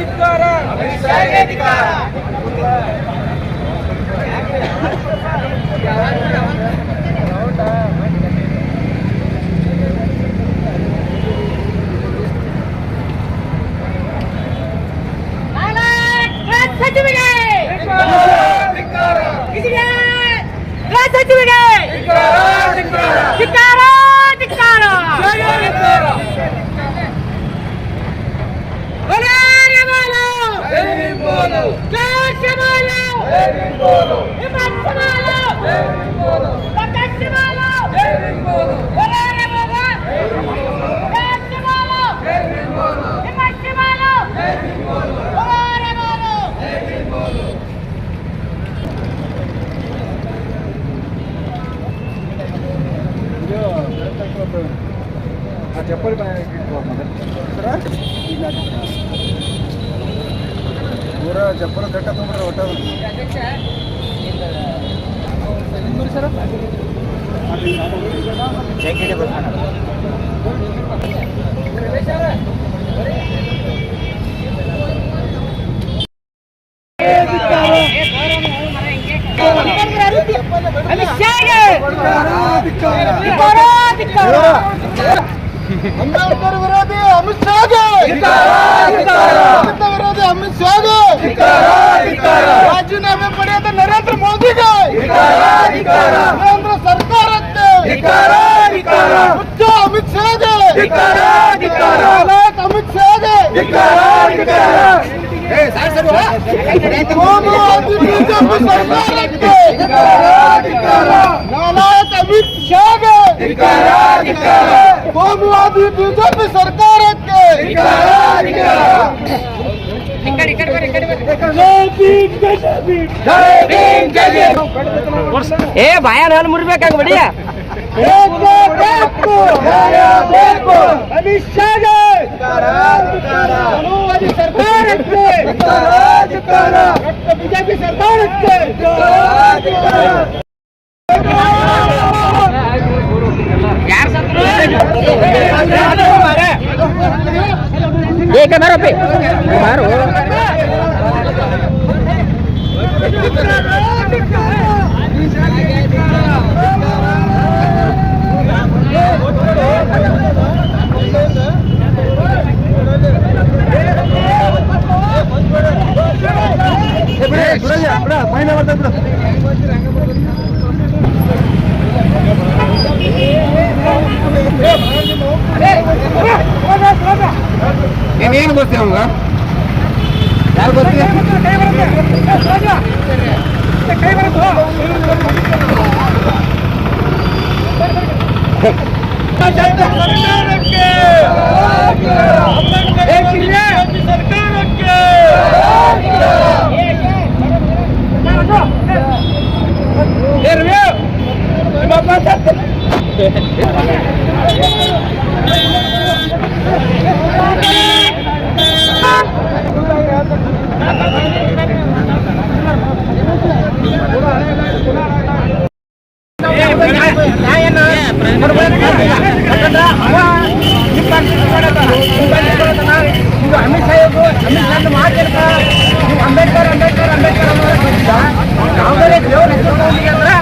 ಧಿಕ್ಕಾರ ಚಪ್ಪಲಿ ಪೂರ ಚಪ್ಪಲ ಕಟ್ಟ ತೊಗೊಂಡ್ರೆ ಒಟ್ಟ ಅಂಬೇಡ್ಕರ್ ವಿರೋಧಿ ಅಮಿತ್ ಶಾಗೆ ವಿರೋಧಿ ಅಮಿತ್ ಶಾಗೆ ರಾಜೀನಾಮೆ ಪಡೆಯದ ನರೇಂದ್ರ ಮೋದಿಗೆ ಕೇಂದ್ರ ಸರ್ಕಾರಕ್ಕೆ ಹುಚ್ಚ ಅಮಿತ್ ಶಾಗೆ ನಾಯಕ್ ಅಮಿತ್ ಶಾಗೆ ಕೋಮುವಾದಿ ಬಿಜೆಪಿ ಸರ್ಕಾರಕ್ಕೆ ನಾಲಾಯಕ್ ಅಮಿತ್ ಶಾಗೆ ಕೋಮುವಾದಿ ಬಿಜೆಪಿ ಸರ್ಕಾರಕ್ಕೆ ಏ ಬಾಯ ನಾನು ಮುರ್ಬೇಕಾಗ ಬಡಿ ಬೇಕು, ಬೇಕು, ನ್ಯಾಯ ಬೇಕು. ಅಮಿತ್ ಶಾಗೆ ಕೋಮುವಾದಿ ಸರ್ಕಾರಕ್ಕೆ ಬಿಜೆಪಿ ಸರ್ಕಾರಕ್ಕೆ ಯಾರು ಸತ್ರು ಏಕ ಏನೇನು ಗೊತ್ತಿ ಅವಂಗ ಯಾರು ಅಮಿತ್ ಯಾವುದೇ ದೇವ್ರ ಹೆಸರು ಅಂದ್ರೆ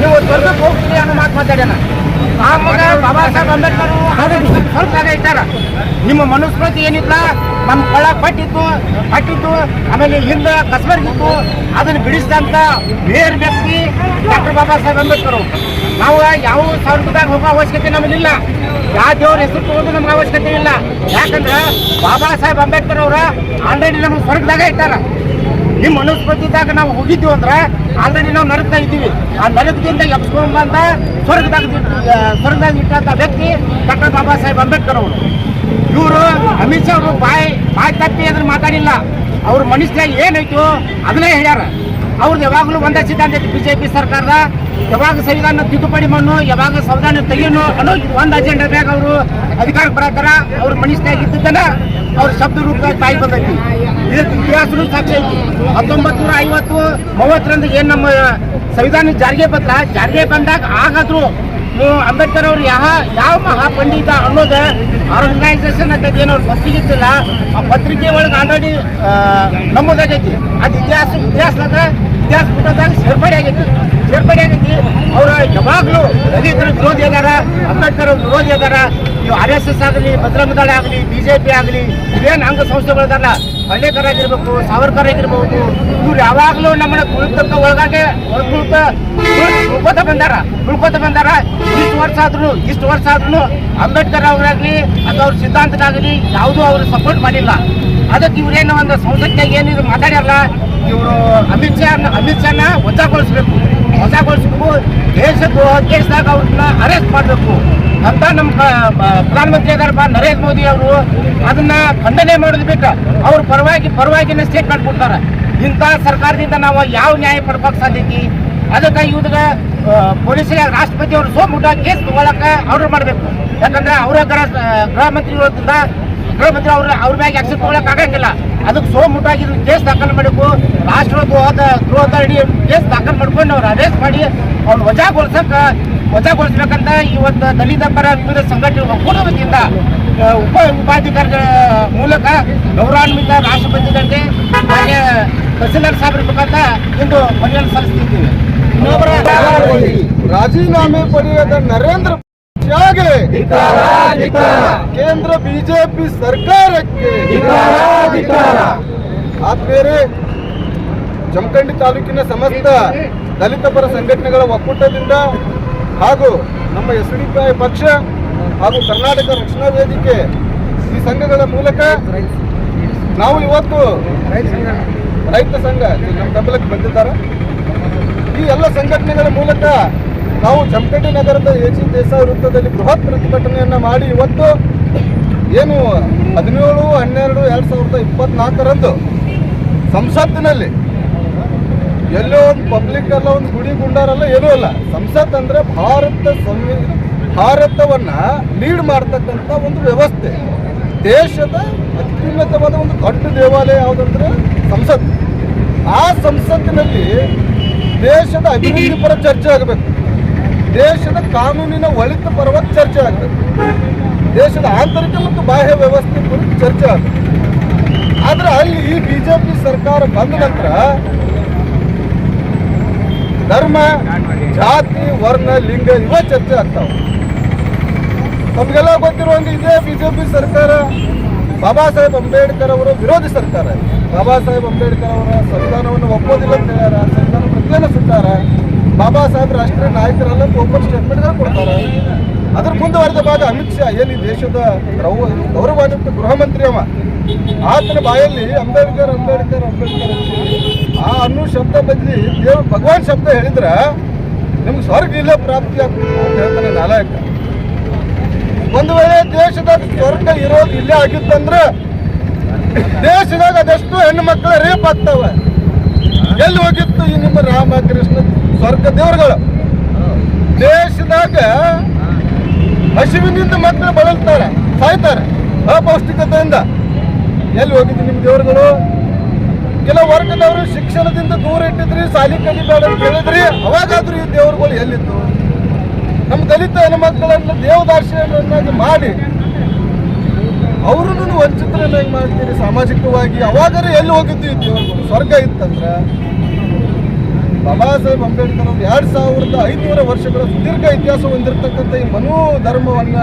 ನೀವು ಸ್ವರ್ಗಕ್ಕೆ ಹೋಗ್ತೀರಿ ಅನ್ನೋ ಮಾತು ಮಾತಾಡ್ಯಾನ. ಆ ಮಗ ಬಾಬಾ ಸಾಹೇಬ್ ಅಂಬೇಡ್ಕರ್ ಅದಕ್ಕೆ ಸ್ವಲ್ಪ ಜಾಗ ಇಟ್ಟಾರ. ನಿಮ್ಮ ಮನುಸ್ಮೃತಿ ಏನಿಲ್ಲ ನಮ್ಮ ಕೊಳ ಪಟ್ಟಿತ್ತು ಪಟ್ಟಿತ್ತು ಆಮೇಲೆ ಹಿಂದ ಕಸ್ಬರ್ಗಿತ್ತು ಅದನ್ನು ಬಿಡಿಸಿದಂತ ಬೇರೆ ವ್ಯಕ್ತಿ ಡಾಕ್ಟರ್ ಬಾಬಾ ಸಾಹೇಬ್ ಅಂಬೇಡ್ಕರ್. ನಾವು ಯಾವ ಸ್ವರ್ಗದಾಗ ಹೋಗೋ ಅವಶ್ಯಕತೆ ನಮಗಿಲ್ಲ. ಯಾವ ದೇವ್ರ ಹೆಸರು ತಗೊಂಡು ನಮ್ಗೆ ಅವಶ್ಯಕತೆ ಇಲ್ಲ. ಯಾಕಂದ್ರೆ ಬಾಬಾ ಸಾಹೇಬ್ ಅಂಬೇಡ್ಕರ್ ಅವರ ಆಲ್ರೆಡಿ ನಮ್ಗೆ ಸ್ವರ್ಗದಾಗ ಇಟ್ಟಾರ. ನಿಮ್ಮ ಮನಸ್ಪತಿದಾಗ ನಾವು ಹೋಗಿದ್ದೀವಿ ಅಂದ್ರೆ ಆಲ್ರೆಡಿ ನಾವು ನರಕ್ತಾ ಇದ್ದೀವಿ. ಆ ನರಕದಿಂದ ಎಬ್ಸ್ಕೊಂಡ್ ಬಂದ ಸ್ವರ್ಗದಾಗ ಸ್ವರ್ಗದಾಗ ಇಟ್ಟಂತ ವ್ಯಕ್ತಿ ಡಾಕ್ಟರ್ ಬಾಬಾ ಸಾಹೇಬ್ ಅಂಬೇಡ್ಕರ್ ಅವರು. ಇವರು ಅಮಿತ್ ಶಾ ಅವರು ಬಾಯಿ ಬಾಯಿ ತಪ್ಪಿ ಅದನ್ನ ಮಾತಾಡಿಲ್ಲ. ಅವ್ರ ಮನುಷ್ಯ ಏನಾಯ್ತು? ಅದನ್ನೇ ಹೇಳ್ಯಾರ. ಅವ್ರದ್ದು ಯಾವಾಗಲೂ ಒಂದೇ ಸಿದ್ಧಾಂತ ಐತಿ ಪಿ ಸರ್ಕಾರದ. ಯಾವಾಗ ಸಂವಿಧಾನ ತಿದ್ದುಪಡಿ ಮಣ್ಣು, ಯಾವಾಗ ಸಂವಿಧಾನ ತೆಗೆಯನು ಅನ್ನೋ ಒಂದು ಅಜೆಂಡಾ ಮ್ಯಾಗ ಅವರು ಅಧಿಕಾರಕ್ಕೆ ಬರತ್ತಾರ ಅವ್ರ ಮನುಷ್ಯನಾಗ ಇದ್ದದ್ದನ್ನ ಅವ್ರ ಶಬ್ದ ರೂಪದಾಗ ತಾಯಿ ಬಂದೈತಿ. ಇದಕ್ಕೆ ಇತಿಹಾಸನು ಸಾಕ್ಷಿ ಐತಿ. ಹತ್ತೊಂಬತ್ತು ನೂರ ಐವತ್ತು ಮೂವತ್ತರಂದು ಏನ್ ನಮ್ಮ ಸಂವಿಧಾನ ಜಾರಿಗೆ ಬಂದ ಜಾರಿಗೆ ಬಂದಾಗ ಆಗಾದ್ರು ಅಂಬೇಡ್ಕರ್ ಅವ್ರು ಯಾವ ಯಾವ ಮಹಾಪಂಡಿತ ಅನ್ನೋದು ಆರ್ಗನೈಸೇಷನ್ ಅಂತ ಏನೋ ಪತ್ರಿಕೆ ಆ ಪತ್ರಿಕೆ ಒಳಗೆ ಆಲ್ರೆಡಿ ನಮ್ಮದಾಗೈತಿ ಅದು ಇತಿಹಾಸ ಇತಿಹಾಸದಾಗ ಇತಿಹಾಸ ಪುಟದಾಗ ಸೇರ್ಪಡೆ ಆಗೈತಿ ಸೇರ್ಪಡೆ ಆಗೈತಿ ಅವರ ಯಾವಾಗಲೂ ದಲಿತರ ವಿರೋಧಿ ಅದಾರ, ಅಂಬೇಡ್ಕರ್ ಅವ್ರ ವಿರೋಧಿ ಅದಾರ. ಆರ್ ಎಸ್ ಎಸ್ ಆಗಲಿ ಭದ್ರಮದಳ ಆಗಲಿ ಬಿಜೆಪಿ ಆಗಲಿ ಇವೇನು ಅಂಗ ಸಂಸ್ಥೆಗಳಿದಾರಲ್ಲ ಹಳ್ಳಿಕರ್ ಆಗಿರ್ಬೇಕು ಸಾವರ್ಕರ್ ಆಗಿರ್ಬೋದು, ಇವ್ರು ಯಾವಾಗಲೂ ನಮ್ಮನ್ನ ಕುಳಿತಕ್ಕ ಒಳಗಾಗೆ ತುಳಿತ ಉಳ್ಕೋತ ಬಂದಾರ ಉಳ್ಕೋತ ಬಂದಾರ. ಇಷ್ಟು ವರ್ಷ ಆದ್ರು, ಇಷ್ಟು ವರ್ಷ ಆದ್ರೂ ಅಂಬೇಡ್ಕರ್ ಅವರಾಗ್ಲಿ ಅಥವಾ ಅವ್ರ ಸಿದ್ಧಾಂತದಾಗಲಿ ಯಾವುದೂ ಅವ್ರು ಸಪೋರ್ಟ್ ಮಾಡಿಲ್ಲ. ಅದಕ್ಕೆ ಇವ್ರೇನು ಒಂದು ಸಂಸತ್ನಾಗ ಏನಿದ್ರು ಮಾತಾಡ್ಯಾರಲ್ಲ, ಇವರು ಅಮಿತ್ ಶಾ ಅಮಿತ್ ಶಾನ ವಜಾಗೊಳಿಸ್ಬೇಕು. ವಜಾಗೊಳಿಸ್ಬೇಕು ದೇಶದ ಕೇಸ್ದಾಗ ಅವ್ರನ್ನ ಅರೆಸ್ಟ್ ಮಾಡಬೇಕು. ಅಂತ ನಮ್ಮ ಪ್ರಧಾನಮಂತ್ರಿ ಅದಾರಪ್ಪ, ನರೇಂದ್ರ ಮೋದಿ ಅವರು ಅದನ್ನ ಖಂಡನೆ ಮಾಡೋದು ಬೇಕಾ. ಅವ್ರ ಪರವಾಗಿ ಪರವಾಗಿನ ಸ್ಟೇಟ್ಮೆಂಟ್ ಕೊಡ್ತಾರೆ. ಇಂಥ ಸರ್ಕಾರದಿಂದ ನಾವು ಯಾವ ನ್ಯಾಯ ಪಡ್ಕೋಕ್ ಸಾಧ್ಯತಿ ಅದಕ್ಕೆ ಇವ್ರಿಗೆ ಪೊಲೀಸರಿಗೆ ರಾಷ್ಟ್ರಪತಿ ಅವರು ಸೋಮುಟ ಕೇಸ್ ತಗೊಳಕ ಆರ್ಡರ್ ಮಾಡಬೇಕು. ಯಾಕಂದ್ರೆ ಅವರ ಗೃಹ ಗೃಹ ಮಂತ್ರಿ ಇರೋದ್ರಿಂದ ಗೃಹ ಮಂತ್ರಿ ಅವ್ರ ಅವ್ರ ಮ್ಯಾಗೆ ಆಕ್ಷನ್ ತಗೊಳಕ್ ಆಗಂಗಿಲ್ಲ. ಅದಕ್ಕೆ ಸೋಮುಟಾಗಿ ಕೇಸ್ ದಾಖಲು ಮಾಡಬೇಕು. ರಾಷ್ಟ್ರ ದ್ರೋಹದ ಅಡಿ ಕೇಸ್ ದಾಖಲು ಮಾಡ್ಕೊಂಡು ಅವ್ರು ಅರೆಸ್ಟ್ ಮಾಡಿ ಅವ್ರ ವಜಾಗೊಳಿಸಕ ವಜಾಗೊಳಿಸ್ಬೇಕಂತ ಇವತ್ತು ದಲಿತ ಪರ ವಿವಿಧ ಸಂಘಟನೆ ಒಕ್ಕೂಟ ವತಿಯಿಂದ ಆ, ಉಪ ಉಪಾಧಿಕಾರಿಗಳ ಮೂಲಕ ಗೌರವಾನ್ವಿತ ರಾಷ್ಟ್ರಪತಿಗಳಿಗೆ ಹಾಗೆ ತಹಸೀಲ್ದಾರ್ ಸಾಹೇಬ್ರ ಮುಖಾಂತರ ಇಂದು ಮನೆಯಲ್ಲಿ ಸಲ್ಲಿಸ್ತಿದ್ದೀವಿ ಇನ್ನೊಬ್ಬರ ರಾಜೀನಾಮೆ ಪಡೆಯದ ನರೇಂದ್ರ ಮೋದಿಗೆ ಕೇಂದ್ರ ಬಿಜೆಪಿ ಸರ್ಕಾರಕ್ಕೆ. ಆದ್ಮೇಲೆ ಜಮಖಂಡಿ ತಾಲೂಕಿನ ಸಮಸ್ತ ದಲಿತ ಪರ ಸಂಘಟನೆಗಳ ಒಕ್ಕೂಟದಿಂದ ಹಾಗೂ ನಮ್ಮ ಎಸ್ ಡಿ ಪಕ್ಷ ಹಾಗೂ ಕರ್ನಾಟಕ ರಕ್ಷಣಾ ವೇದಿಕೆ ಈ ಸಂಘಗಳ ಮೂಲಕ ನಾವು ಇವತ್ತು ರೈತ ಸಂಘ ನಮ್ಮ ಬೆಂಬಲಕ್ಕೆ ಬಂದಿದ್ದಾರೆ. ಈ ಎಲ್ಲ ಸಂಘಟನೆಗಳ ಮೂಲಕ ನಾವು ಚಮಕಟ್ಟಿ ನಗರದ ಎ ಜಿ ದೇಸಾಯಿ ವೃತ್ತದಲ್ಲಿ ಬೃಹತ್ ಪ್ರತಿಭಟನೆಯನ್ನ ಮಾಡಿ ಇವತ್ತು ಏನು ಹದಿನೇಳು, ಹನ್ನೆರಡು, ಎರಡು ಸಾವಿರದ ಇಪ್ಪತ್ನಾಲ್ಕರಂದು ಸಂಸತ್ತಿನಲ್ಲಿ ಎಲ್ಲೋ ಒಂದು ಪಬ್ಲಿಕ್ ಅಲ್ಲ ಒಂದು ಗುಡಿ ಗುಂಡಾರಲ್ಲ ಏನೂ ಅಲ್ಲ. ಸಂಸತ್ ಅಂದ್ರೆ ಭಾರತ ಸಂವಿಧಾನ ಭಾರತವನ್ನ ಲೀಡ್ ಮಾಡ್ತಕ್ಕಂಥ ಒಂದು ವ್ಯವಸ್ಥೆ. ದೇಶದ ಅತ್ಯುನ್ನತವಾದ ಒಂದು ದೊಡ್ಡ ದೇವಾಲಯ ಯಾವುದಂದ್ರೆ ಸಂಸತ್. ಆ ಸಂಸತ್ತಿನಲ್ಲಿ ದೇಶದ ಅಭಿವೃದ್ಧಿ ಪರ ಚರ್ಚೆ ಆಗಬೇಕು. ದೇಶದ ಕಾನೂನಿನ ಒಳಿತ ಪರವಾಗಿ ಚರ್ಚೆ ಆಗಬೇಕು. ದೇಶದ ಆಂತರಿಕ ಮತ್ತು ಬಾಹ್ಯ ವ್ಯವಸ್ಥೆ ಕುರಿತು ಚರ್ಚೆ ಆಗಬೇಕು. ಆದ್ರೆ ಅಲ್ಲಿ ಈ ಬಿಜೆಪಿ ಸರ್ಕಾರ ಬಂದ ನಂತರ ಧರ್ಮ, ಜಾತಿ, ವರ್ಣ, ಲಿಂಗ ಇವ ಚರ್ಚೆ ಆಗ್ತಾವ. ತಮಗೆಲ್ಲ ಗೊತ್ತಿರುವಂಗೆ ಇದೇ ಬಿಜೆಪಿ ಸರ್ಕಾರ, ಬಾಬಾ ಸಾಹೇಬ್ ಅಂಬೇಡ್ಕರ್ ಅವರ ವಿರೋಧಿ ಸರ್ಕಾರ. ಬಾಬಾ ಸಾಹೇಬ್ ಅಂಬೇಡ್ಕರ್ ಅವರ ಸಂವಿಧಾನವನ್ನು ಒಪ್ಪೋದಿಲ್ಲ ಅಂತ ಹೇಳ್ಯಾರ. ಸಂವಿಧಾನ ಪ್ರತಿಯನ್ನು ಸುಟ್ಟಾರ ಬಾಬಾ ಸಾಹೇಬ್ ರಾಷ್ಟ್ರೀಯ ನಾಯಕರೆಲ್ಲ ಓಪನ್ ಸ್ಟೇಟ್ಮೆಂಟ್ಗಳು ಕೊಡ್ತಾರೆ. ಅದ್ರ ಮುಂದುವರೆದ ಭಾಗ ಅಮಿತ್ ಶಾ, ಏನು ಈ ದೇಶದ ಗೌರವ ಗೌರವಾನ್ವಿತ ಗೃಹ ಮಂತ್ರಿ ಅವ. ಆತನ ಬಾಯಲ್ಲಿ ಅಂಬೇಡ್ಕರ್ ಅಂಬೇಡ್ಕರ್ ಅಂಬೇಡ್ಕರ್ ಆ ಅನ್ನೋ ಶಬ್ದ ಬದಲಿ ದೇವ್ ಭಗವಾನ್ ಶಬ್ದ ಹೇಳಿದ್ರೆ ನಿಮ್ಗೆ ಸ್ವರ್ಗ ಇಲ್ಲ ಪ್ರಾಪ್ತಿ ಆಗ್ತದೆ ಅಂತ ಹೇಳ್ತಾನೆ ನಾಲಾಯಕ. ಒಂದು ವೇಳೆ ದೇಶದಾಗ ಸ್ವರ್ಗ ಇರೋದು ಇಲ್ಲೇ ಆಗಿತ್ತಂದ್ರೆ ದೇಶದಾಗ ಅದೆಷ್ಟು ಹೆಣ್ಣು ಮಕ್ಕಳ ರೇಪ್ ಆಗ್ತಾವ. ಎಲ್ಲಿ ಹೋಗಿತ್ತು ಈ ನಿಮ್ಮ ರಾಮ, ಕೃಷ್ಣ, ಸ್ವರ್ಗ ದೇವರುಗಳು? ದೇಶದಾಗ ಹಸಿವಿನಿಂದ ಮಕ್ಕಳು ಬಳಲ್ತಾರೆ, ಸಾಯ್ತಾರೆ ಅಪೌಷ್ಟಿಕತೆಯಿಂದ. ಎಲ್ಲಿ ಹೋಗಿದ್ದು ನಿಮ್ಮ ದೇವರುಗಳು? ಕೆಲವು ವರ್ಗದವರು ಶಿಕ್ಷಣದಿಂದ ದೂರ ಇಟ್ಟಿದ್ರಿ, ಸಾಲಿ ಕಲಿಬೇಡ ಅಂತ ಹೇಳಿದ್ರಿ. ಅವಾಗಾದ್ರೂ ಈ ದೇವರುಗಳು ಎಲ್ಲಿತ್ತು ನಮ್ಮ ದಲಿತ ಹೆಣ್ಮಕ್ಕಳನ್ನು ದೇವದಾರ್ಶನನ್ನಾಗಿ ಮಾಡಿ ಅವ್ರನ್ನು ವಂಚಿತರನ್ನಾಗಿ ಮಾಡ್ತೀರಿ ಸಾಮಾಜಿಕವಾಗಿ. ಅವಾಗರೆ ಎಲ್ಲಿ ಹೋಗಿದ್ದು ಈ ದೇವರುಗಳು? ಸ್ವರ್ಗ ಇತ್ತಂದ್ರೆ? ಬಾಬಾ ಸಾಹೇಬ್ ಅಂಬೇಡ್ಕರ್ ಅವರು ಎರಡ್ ಸಾವಿರದ ಐನೂರ ವರ್ಷಗಳ ಸುದೀರ್ಘ ಇತಿಹಾಸ ಹೊಂದಿರತಕ್ಕಂಥ ಈ ಮನೋ ಧರ್ಮವನ್ನ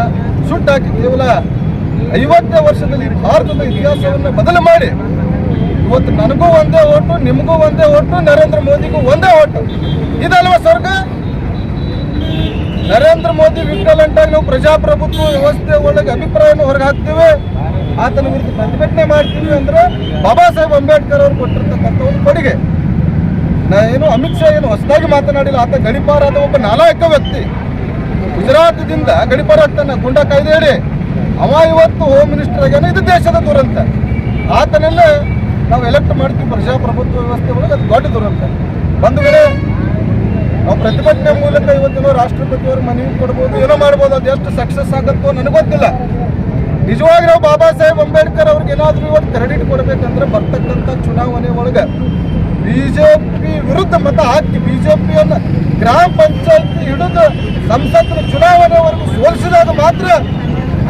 ಸುಟ್ಟಾಕಿ ಕೇವಲ ಐವತ್ತನೇ ವರ್ಷದಲ್ಲಿ ಭಾರತದ ಇತಿಹಾಸವನ್ನ ಬದಲು ಮಾಡಿ ಇವತ್ತು ನನಗೂ ಒಂದೇ ಓಟು, ನಿಮಗೂ ಒಂದೇ ಓಟು, ನರೇಂದ್ರ ಮೋದಿಗೂ ಒಂದೇ ಓಟು. ಇದಲ್ವ ಸ್ವರ್ಗ? ನರೇಂದ್ರ ಮೋದಿ ವಿಕಲಂಟಾಗಿ ನಾವು ಪ್ರಜಾಪ್ರಭುತ್ವ ವ್ಯವಸ್ಥೆ ಒಳಗೆ ಅಭಿಪ್ರಾಯವನ್ನು ಹೊರಗೆ ಹಾಕ್ತೀವಿ. ಆತನ ವಿರುದ್ಧ ಪ್ರತಿಭಟನೆ ಮಾಡ್ತೀವಿ ಅಂದ್ರೆ ಬಾಬಾ ಸಾಹೇಬ್ ಅಂಬೇಡ್ಕರ್ ಅವರು ಕೊಟ್ಟಿರ್ತಕ್ಕಂಥ ಒಂದು ಕೊಡುಗೆ. ನಾ ಏನು ಅಮಿತ್ ಶಾ ಏನು ಹೊಸದಾಗಿ ಮಾತನಾಡಿಲ್ಲ, ಆತ ಗಡಿಪಾರಾದ ಒಬ್ಬ ನಾಲಾಯಕ ವ್ಯಕ್ತಿ. ಗುಜರಾತ್ದಿಂದ ಗಡಿಪಾರ ಆಗ್ತಾನೆ ಗುಂಡ ಕಾಯ್ದೆ ಅವ ಇವತ್ತು ಹೋಮ್ ಮಿನಿಸ್ಟರ್ ಆಗ್ಯಾನ, ಇದು ದೇಶದ ದುರಂತ. ಆತನೆಲ್ಲ ನಾವು ಎಲೆಕ್ಟ್ ಮಾಡ್ತೀವಿ ಪ್ರಜಾಪ್ರಭುತ್ವ ವ್ಯವಸ್ಥೆ ಒಳಗೆ ಅದು ದೊಡ್ಡ ದುರಂತ ಒಂದು ವೇಳೆ ನಾವು ಪ್ರತಿಭಟನೆ ಮೂಲಕ ಇವತ್ತಿನ ರಾಷ್ಟ್ರಪತಿ ಅವ್ರ ಮನವಿ ಕೊಡ್ಬೋದು, ಏನೋ ಮಾಡ್ಬೋದು, ಅದು ಎಷ್ಟು ಸಕ್ಸಸ್ ಆಗುತ್ತೋ ನನಗೆ ಗೊತ್ತಿಲ್ಲ. ನಿಜವಾಗಿ ನಾವು ಬಾಬಾ ಸಾಹೇಬ್ ಅಂಬೇಡ್ಕರ್ ಅವ್ರಿಗೆ ಏನಾದರೂ ಇವತ್ತು ಕ್ರೆಡಿಟ್ ಕೊಡಬೇಕಂದ್ರೆ ಬರ್ತಕ್ಕಂಥ ಚುನಾವಣೆ ಒಳಗೆ ಬಿಜೆಪಿ ವಿರುದ್ಧ ಮತ ಹಾಕಿ ಪಿಯನ್ನು ಗ್ರಾಮ ಪಂಚಾಯತ್ ಹಿಡಿದು ಸಂಸತ್ತಿನ ಚುನಾವಣೆವರೆಗೂ ಸೋಲಿಸಿದಾಗ ಮಾತ್ರ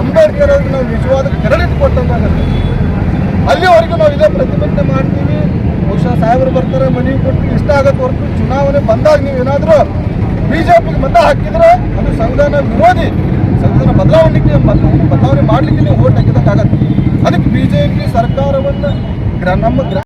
ಅಂಬೇಡ್ಕರ್ ಅವ್ರಿಗೆ ನಾವು ನಿಜವಾದ ಕ್ರೆಡಿಟ್ ಕೊಟ್ಟಂತಾಗುತ್ತೆ. ಅಲ್ಲಿವರೆಗೂ ನಾವು ಇದೇ ಪ್ರತಿಭಟನೆ ಮಾಡ್ತೀವಿ. ಬಹುಶಃ ಸಾಹೇಬರು ಬರ್ತಾರೆ, ಮನವಿ ಕೊಟ್ಟು ಇಷ್ಟ ಆಗತ್ತೆ ಹೊರತು ಚುನಾವಣೆ ಬಂದಾಗ ನೀವು ಏನಾದರೂ ಬಿಜೆಪಿಗೆ ಮತ ಹಾಕಿದ್ರೆ ಅದು ಸಂವಿಧಾನ ವಿರೋಧಿ. ಸಂವಿಧಾನ ಬದಲಾವಣೆಗೆ ಬದಲಾವಣೆ ಮಾಡಲಿಕ್ಕೆ ನೀವು ಓಟ್ ಹಾಕಿದಂಗಾಗತ್ತೆ ಅದಕ್ಕೆ ಬಿಜೆಪಿ ಸರ್ಕಾರವನ್ನು ಗ್ರ ನಮ್ಮ ಗ್ರಾ